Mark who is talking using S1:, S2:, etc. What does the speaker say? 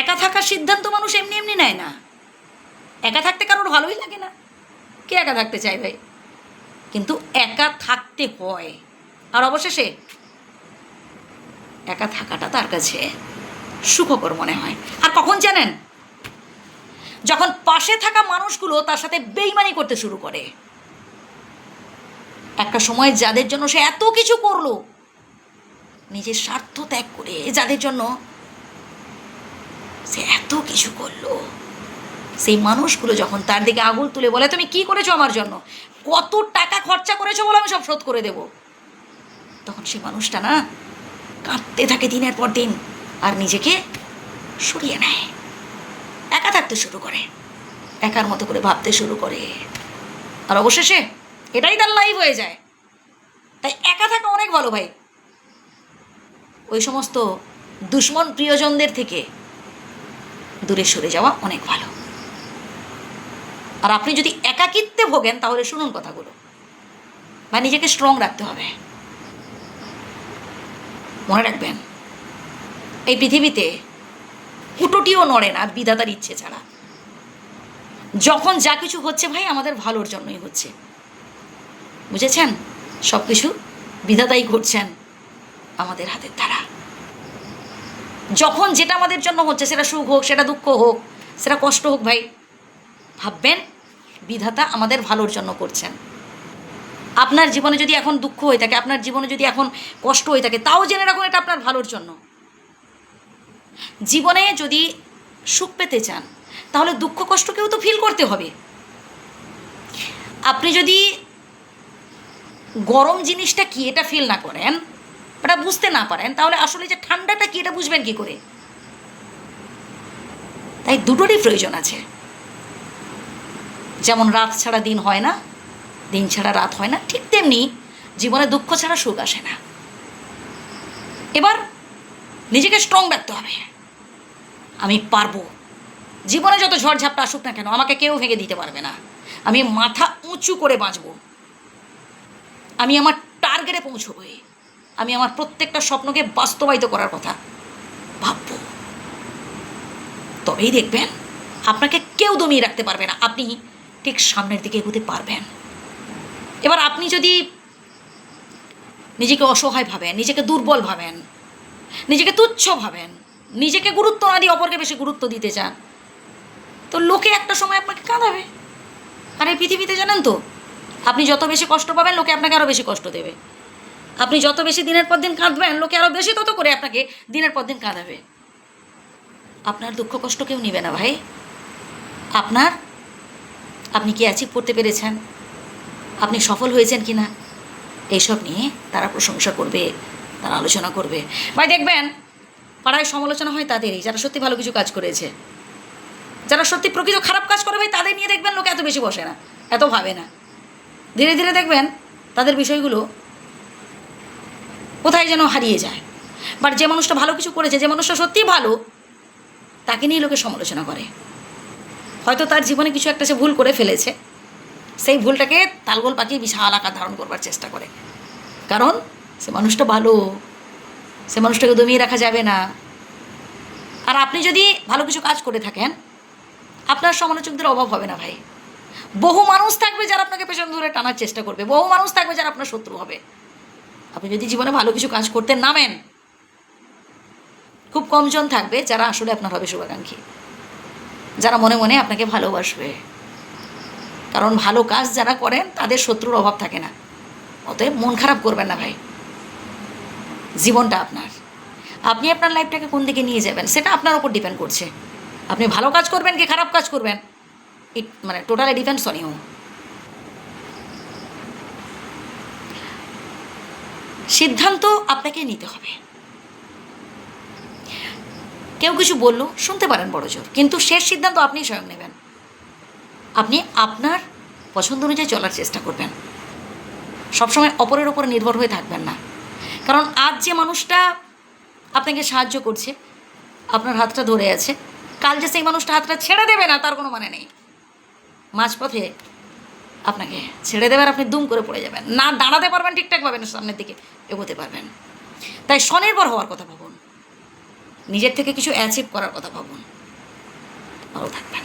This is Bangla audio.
S1: একা থাকার সিদ্ধান্ত মানুষ এমনি এমনি নেয় না। একা থাকতে কারোর ভালোই লাগে না। কে একা থাকতে চায় ভাই? কিন্তু একা থাকতে হয়। আর অবশেষে একা থাকাটা তার কাছে সুখকর মনে হয়। আর কখন জানেন? যখন পাশে থাকা মানুষগুলো তার সাথে বেইমানি করতে শুরু করে। একটা সময় যাদের জন্য সে এত কিছু করল, নিজের স্বার্থ ত্যাগ করে, যাদের জন্য সে এত কিছু করল। সেই মানুষগুলো যখন তার দিকে আঙুল তুলে বলে, তুমি কি করেছ আমার জন্য? কত টাকা খরচা করেছ বলে আমি সব শোধ করে দেব? তখন সে মানুষটা না কাঁদতে থাকে দিনের পর দিন আর নিজেকে সরিয়ে নেয়। একা থাকতে শুরু করে। একার মতো করে ভাবতে শুরু করে। আর অবশেষে এটাই তার লাইফ হয়ে যায়। তাই একা থাকা অনেক ভালো ভাই। ওই সমস্ত দুশ্মন প্রিয়জনদের থেকে দূরে সরে যাওয়া অনেক ভালো। আর আপনি যদি একাকিত্বে ভোগেন, তাহলে শুনুন কথাগুলো। বা নিজেকে স্ট্রং রাখতে হবে। মনে রাখবেন, এই পৃথিবীতে ফুটোটিও নড়ে না, বিধাতার ইচ্ছে ছাড়া। যখন যা কিছু হচ্ছে ভাই, আমাদের ভালোর জন্যই হচ্ছে। বুঝেছেন? সব কিছু বিধাতাই ঘটছেন আমাদের হাতের দ্বারা। যখন যেটা আমাদের জন্য হচ্ছে, সেটা সুখ হোক, সেটা দুঃখ হোক, সেটা কষ্ট হোক ভাই, ভাববেন বিধাতা আমাদের ভালোর জন্য করছেন। আপনার জীবনে যদি এখন দুঃখ হয়ে থাকে, আপনার জীবনে যদি এখন কষ্ট হয়ে থাকে, তাও জেনে রাখুন এটা আপনার ভালোর জন্য। জীবনে যদি সুখ পেতে চান, তাহলে দুঃখ কষ্টকেও তো ফিল করতে হবে। আপনি যদি গরম জিনিসটা কি, এটা ফিল না করেন এটা বুঝতে না পারেন, তাহলে আসলে যে ঠান্ডাটা কি, এটা বুঝবেন কি করে? তাই দুটোরই প্রয়োজন আছে। যেমন রাত ছাড়া দিন হয় না, দিন ছাড়া রাত হয় না, ঠিক তেমনি জীবনে দুঃখ ছাড়া সুখ আসে না। এবার নিজেকে স্ট্রং রাখতে হবে। আমি পারব। জীবনে যত ঝড়ঝাপটা আসুক না কেন, আমাকে কেউ ভেঙে দিতে পারবে না। আমি মাথা উঁচু করে বাঁচবো। আমি আমার টার্গেটে পৌঁছবোই আমি আমার প্রত্যেকটা স্বপ্নকে বাস্তবায়িত করার কথা ভাবব। তবেই দেখবেন, আপনাকে কেউ দমিয়ে রাখতে পারবে না। আপনি ঠিক সামনের দিকে এগোতে পারবেন। এবার আপনি যদি নিজেকে অসহায় ভাবেন, নিজেকে দুর্বল ভাবেন, নিজেকে তুচ্ছ ভাবেন, নিজেকে গুরুত্ব না দিয়ে অপরকে বেশি গুরুত্ব দিতে চান, তো লোকে একটা সময় আপনাকে কাঁদাবে। আর এই পৃথিবীতে জানেন তো, আপনি যত বেশি কষ্ট পাবেন, লোকে আপনাকে আরও বেশি কষ্ট দেবে। আপনি যত বেশি দিনের পর দিন কাঁদবেন, লোকে আরও বেশি তত করে আপনাকে দিনের পর দিন কাঁদাবে। আপনার দুঃখ কষ্ট কেউ নেবে না ভাই। আপনার, আপনি কি অ্যাচিভ করতে পেরেছেন? আপনি সফল হয়েছেন কি না? এইসব নিয়ে তারা প্রশংসা করবে, তারা আলোচনা করবে। ভাই, দেখবেন, পাড়ায় সমালোচনা হয় তাদেরই, যারা সত্যি ভালো কিছু কাজ করেছে। যারা সত্যি প্রকৃত খারাপ কাজ করে ভাই, তাদের নিয়ে দেখবেন লোকে এত বেশি বসে না, এত ভাবে না। ধীরে ধীরে দেখবেন, তাদের বিষয়গুলো কোথায় যেন হারিয়ে যায়। বাট যে মানুষটা ভালো কিছু করেছে, যে মানুষটা সত্যিই ভালো, তাকে নিয়ে লোকে সমালোচনা করে। হয়তো তার জীবনে কিছু একটা সে ভুল করে ফেলেছে। সেই ভুলটাকে তালগোল পাকিয়ে বিশাল আকার ধারণ করবার চেষ্টা করে। কারণ সে মানুষটা ভালো, সে মানুষটাকে দমিয়ে রাখা যাবে না। আর আপনি যদি ভালো কিছু কাজ করে থাকেন, আপনার সমালোচকদের অভাব হবে না ভাই। বহু মানুষ থাকবে যারা আপনাকে পেছন ধরে টানার চেষ্টা করবে। বহু মানুষ থাকবে যারা আপনার শত্রু হবে। আপনি যদি জীবনে ভালো কিছু কাজ করতে নামেন, খুব কমজন থাকবে যারা আসলে আপনার হবে শুভাকাঙ্ক্ষী। যারা মনে মনে আপনাকে ভালোবাসবে। কারণ ভালো কাজ যারা করেন, তাদের শত্রুর অভাব থাকে না। অতএব মন খারাপ করবেন না ভাই। জীবনটা আপনার। আপনি আপনার লাইফটাকে কোন দিকে নিয়ে যাবেন, সেটা আপনার ওপর ডিপেন্ড করছে। আপনি ভালো কাজ করবেন কি খারাপ কাজ করবেন? ইট মানে টোটালি ডিপেন্ডস অন ইউ। সিদ্ধান্ত আপনাকে নিতে হবে। কেউ কিছু বলল, শুনতে পারেন বড় জোর, কিন্তু শেষ সিদ্ধান্ত আপনি স্বয়ং নেবেন। আপনি আপনার পছন্দ অনুযায়ী চলার চেষ্টা করবেন। সবসময় অপরের ওপরে নির্ভর হয়ে থাকবেন না। কারণ আজ যে মানুষটা আপনাকে সাহায্য করছে, আপনার হাতটা ধরে আছে, কাল যে সেই মানুষটা হাতটা ছেড়ে দেবে না, তার কোনো মানে নেই। মাঝপথে আপনাকে ছেড়ে দেবে আর আপনি দুম করে পড়ে যাবেন। না দাঁড়াতে পারবেন ঠিকঠাকভাবে, না সামনের দিকে এগোতে পারবেন। তাই স্বনির্ভর হওয়ার কথা ভাবুন। নিজের থেকে কিছু অ্যাচিভ করার কথা ভাবুন। ভালো থাকবেন।